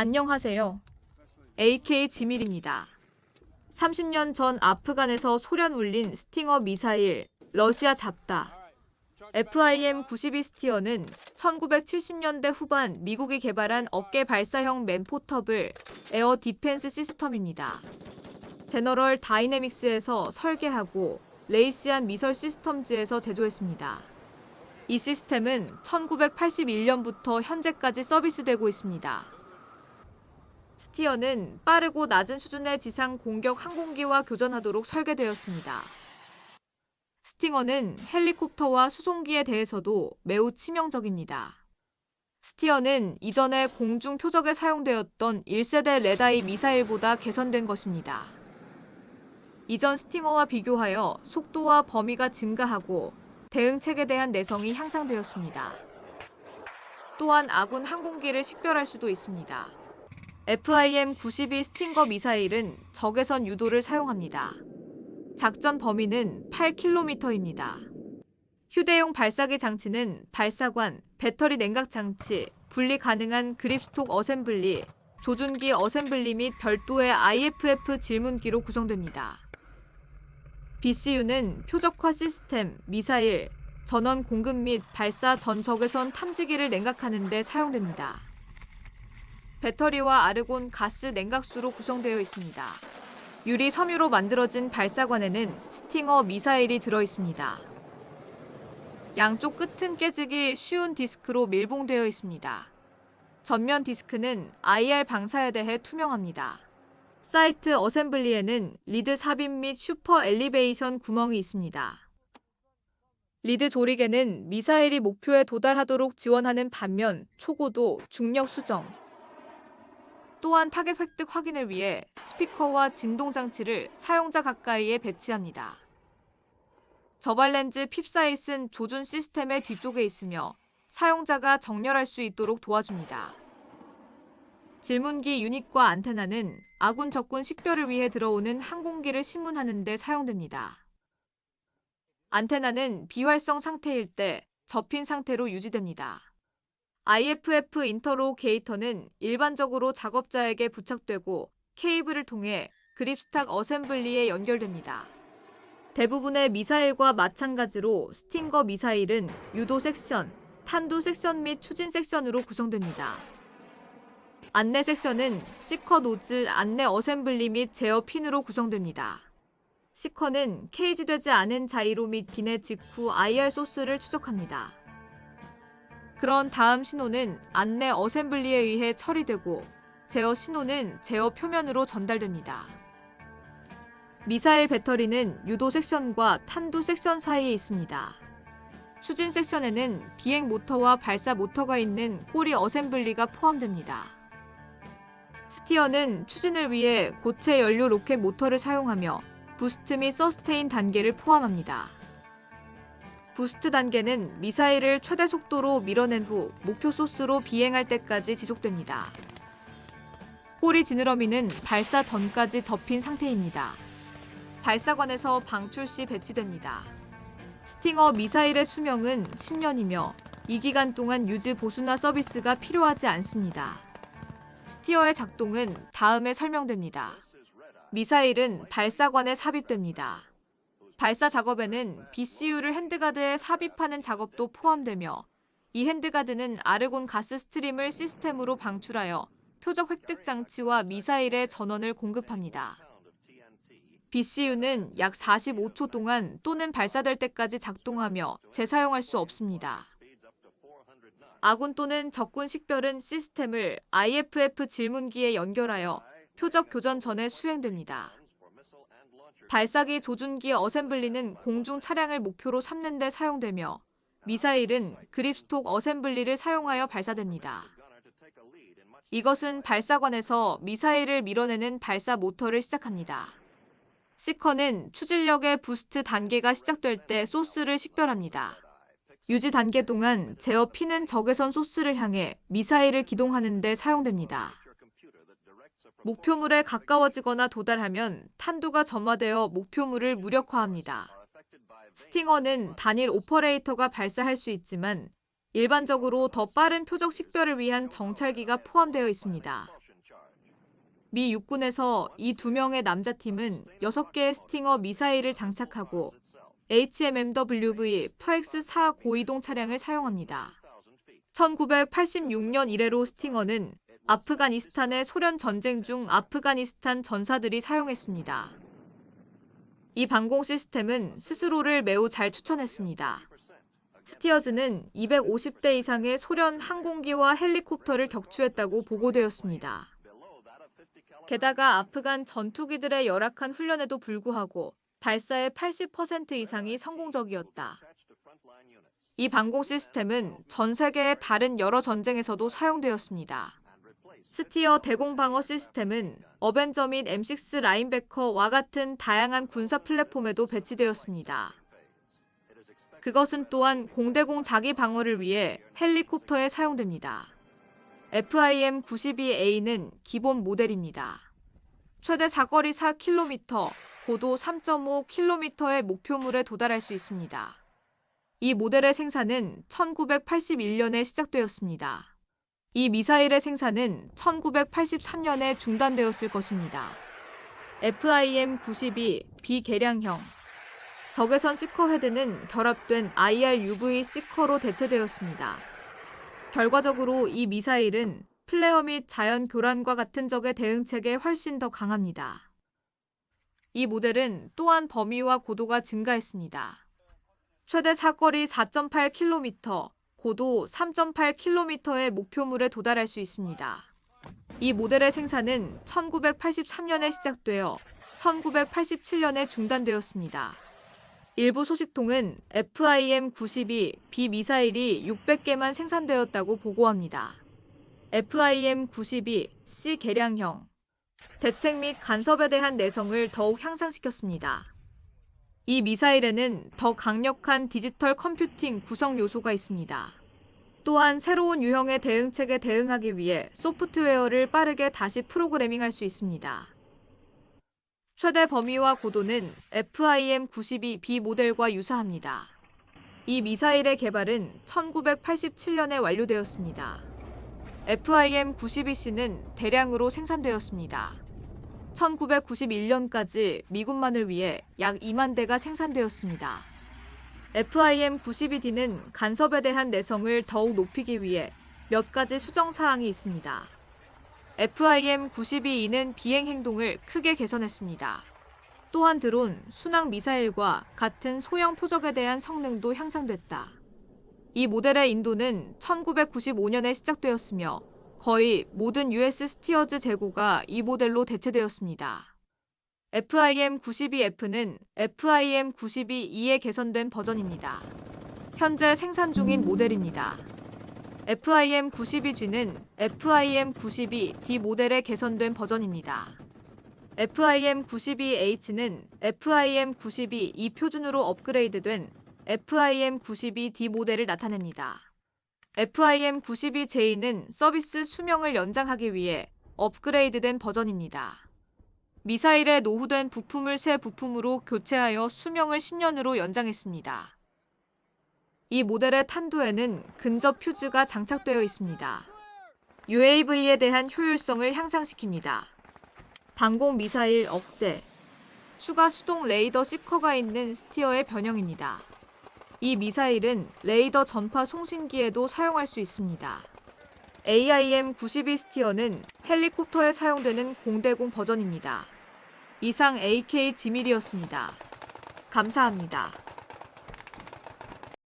안녕하세요. AK 지밀입니다. 30년 전 아프간에서 소련 울린 스팅어 미사일 러시아 잡다. FIM-92 스티어는 1970년대 후반 미국이 개발한 어깨 발사형 맨포터블 에어 디펜스 시스템입니다. 제너럴 다이내믹스에서 설계하고 레이시안 미설 시스템즈에서 제조했습니다. 이 시스템은 1981년부터 현재까지 서비스되고 있습니다. 스티어는 빠르고 낮은 수준의 지상 공격 항공기와 교전하도록 설계되었습니다. 스팅어는 헬리콥터와 수송기에 대해서도 매우 치명적입니다. 스티어는 이전에 공중 표적에 사용되었던 1세대 레다이 미사일보다 개선된 것입니다. 이전 스팅어와 비교하여 속도와 범위가 증가하고 대응책에 대한 내성이 향상되었습니다. 또한 아군 항공기를 식별할 수도 있습니다. FIM-92 스팅거 미사일은 적외선 유도를 사용합니다. 작전 범위는 8km입니다. 휴대용 발사기 장치는 발사관, 배터리 냉각 장치, 분리 가능한 그립스톡 어셈블리, 조준기 어셈블리 및 별도의 IFF 질문기로 구성됩니다. BCU는 표적화 시스템, 미사일, 전원 공급 및 발사 전 적외선 탐지기를 냉각하는 데 사용됩니다. 배터리와 아르곤 가스 냉각수로 구성되어 있습니다. 유리 섬유로 만들어진 발사관에는 스팅어 미사일이 들어 있습니다. 양쪽 끝은 깨지기 쉬운 디스크로 밀봉되어 있습니다. 전면 디스크는 IR 방사에 대해 투명합니다. 사이트 어셈블리에는 리드 삽입 및 슈퍼 엘리베이션 구멍이 있습니다. 리드 조리개는 미사일이 목표에 도달하도록 지원하는 반면 초고도, 중력 수정, 또한 타겟 획득 확인을 위해 스피커와 진동 장치를 사용자 가까이에 배치합니다. 저발 렌즈 핍사잇은 조준 시스템의 뒤쪽에 있으며 사용자가 정렬할 수 있도록 도와줍니다. 질문기 유닛과 안테나는 아군 적군 식별을 위해 들어오는 항공기를 신문하는 데 사용됩니다. 안테나는 비활성 상태일 때 접힌 상태로 유지됩니다. IFF 인터로게이터는 일반적으로 작업자에게 부착되고 케이블을 통해 그립스탁 어셈블리에 연결됩니다. 대부분의 미사일과 마찬가지로 스팅거 미사일은 유도 섹션, 탄두 섹션 및 추진 섹션으로 구성됩니다. 안내 섹션은 시커 노즈 안내 어셈블리 및 제어 핀으로 구성됩니다. 시커는 케이지되지 않은 자이로 및 비내 직후 IR 소스를 추적합니다. 그런 다음 신호는 안내 어셈블리에 의해 처리되고 제어 신호는 제어 표면으로 전달됩니다. 미사일 배터리는 유도 섹션과 탄두 섹션 사이에 있습니다. 추진 섹션에는 비행 모터와 발사 모터가 있는 꼬리 어셈블리가 포함됩니다. 스티어는 추진을 위해 고체 연료 로켓 모터를 사용하며 부스트 및 서스테인 단계를 포함합니다. 부스트 단계는 미사일을 최대 속도로 밀어낸 후 목표 소스로 비행할 때까지 지속됩니다. 꼬리 지느러미는 발사 전까지 접힌 상태입니다. 발사관에서 방출 시 배치됩니다. 스팅어 미사일의 수명은 10년이며 이 기간 동안 유지 보수나 서비스가 필요하지 않습니다. 스티어의 작동은 다음에 설명됩니다. 미사일은 발사관에 삽입됩니다. 발사 작업에는 BCU를 핸드가드에 삽입하는 작업도 포함되며 이 핸드가드는 아르곤 가스 스트림을 시스템으로 방출하여 표적 획득 장치와 미사일의 전원을 공급합니다. BCU는 약 45초 동안 또는 발사될 때까지 작동하며 재사용할 수 없습니다. 아군 또는 적군 식별은 시스템을 IFF 질문기에 연결하여 표적 교전 전에 수행됩니다. 발사기 조준기 어셈블리는 공중 차량을 목표로 삼는 데 사용되며 미사일은 그립스톡 어셈블리를 사용하여 발사됩니다. 이것은 발사관에서 미사일을 밀어내는 발사 모터를 시작합니다. 시커는 추진력의 부스트 단계가 시작될 때 소스를 식별합니다. 유지 단계 동안 제어 피는 적외선 소스를 향해 미사일을 기동하는 데 사용됩니다. 목표물에 가까워지거나 도달하면 탄두가 점화되어 목표물을 무력화합니다. 스팅어는 단일 오퍼레이터가 발사할 수 있지만 일반적으로 더 빠른 표적 식별을 위한 정찰기가 포함되어 있습니다. 미 육군에서 이 두 명의 남자팀은 6개의 스팅어 미사일을 장착하고 HMMWV 퍼엑스4 고이동 차량을 사용합니다. 1986년 이래로 스팅어는 아프가니스탄의 소련 전쟁 중 아프가니스탄 전사들이 사용했습니다. 이 방공 시스템은 스스로를 매우 잘 추천했습니다. 스티어즈는 250대 이상의 소련 항공기와 헬리콥터를 격추했다고 보고되었습니다. 게다가 아프간 전투기들의 열악한 훈련에도 불구하고 발사의 80% 이상이 성공적이었다. 이 방공 시스템은 전 세계의 다른 여러 전쟁에서도 사용되었습니다. 스티어 대공 방어 시스템은 어벤져 및 M6 라인베커와 같은 다양한 군사 플랫폼에도 배치되었습니다. 그것은 또한 공대공 자기 방어를 위해 헬리콥터에 사용됩니다. FIM-92A는 기본 모델입니다. 최대 사거리 4km, 고도 3.5km의 목표물에 도달할 수 있습니다. 이 모델의 생산은 1981년에 시작되었습니다. 이 미사일의 생산은 1983년에 중단되었을 것입니다. FIM-92 비개량형 적외선 시커 헤드는 결합된 IRUV 시커로 대체되었습니다. 결과적으로 이 미사일은 플레어 및 자연 교란과 같은 적의 대응책에 훨씬 더 강합니다. 이 모델은 또한 범위와 고도가 증가했습니다. 최대 사거리 4.8km, 고도 3.8km의 목표물에 도달할 수 있습니다. 이 모델의 생산은 1983년에 시작되어 1987년에 중단되었습니다. 일부 소식통은 FIM-92 B 미사일이 600개만 생산되었다고 보고합니다. FIM-92 C 개량형 대책 및 간섭에 대한 내성을 더욱 향상시켰습니다. 이 미사일에는 더 강력한 디지털 컴퓨팅 구성 요소가 있습니다. 또한 새로운 유형의 대응책에 대응하기 위해 소프트웨어를 빠르게 다시 프로그래밍할 수 있습니다. 최대 범위와 고도는 FIM-92B 모델과 유사합니다. 이 미사일의 개발은 1987년에 완료되었습니다. FIM-92C는 대량으로 생산되었습니다. 1991년까지 미군만을 위해 약 2만 대가 생산되었습니다. FIM-92D는 간섭에 대한 내성을 더욱 높이기 위해 몇 가지 수정 사항이 있습니다. FIM-92E는 비행 행동을 크게 개선했습니다. 또한 드론, 순항 미사일과 같은 소형 표적에 대한 성능도 향상됐다. 이 모델의 인도는 1995년에 시작되었으며 거의 모든 US 스티어즈 재고가 이 모델로 대체되었습니다. FIM-92F는 FIM-92E에 개선된 버전입니다. 현재 생산 중인 모델입니다. FIM-92G는 FIM-92D 모델에 개선된 버전입니다. FIM-92H는 FIM-92E 표준으로 업그레이드된 FIM-92D 모델을 나타냅니다. FIM-92J는 서비스 수명을 연장하기 위해 업그레이드된 버전입니다. 미사일의 노후된 부품을 새 부품으로 교체하여 수명을 10년으로 연장했습니다. 이 모델의 탄두에는 근접 퓨즈가 장착되어 있습니다. UAV에 대한 효율성을 향상시킵니다. 방공 미사일 억제, 추가 수동 레이더 시커가 있는 스티어의 변형입니다. 이 미사일은 레이더 전파 송신기에도 사용할 수 있습니다. AIM-92 스티어는 헬리콥터에 사용되는 공대공 버전입니다. 이상 AK 지밀이었습니다. 감사합니다.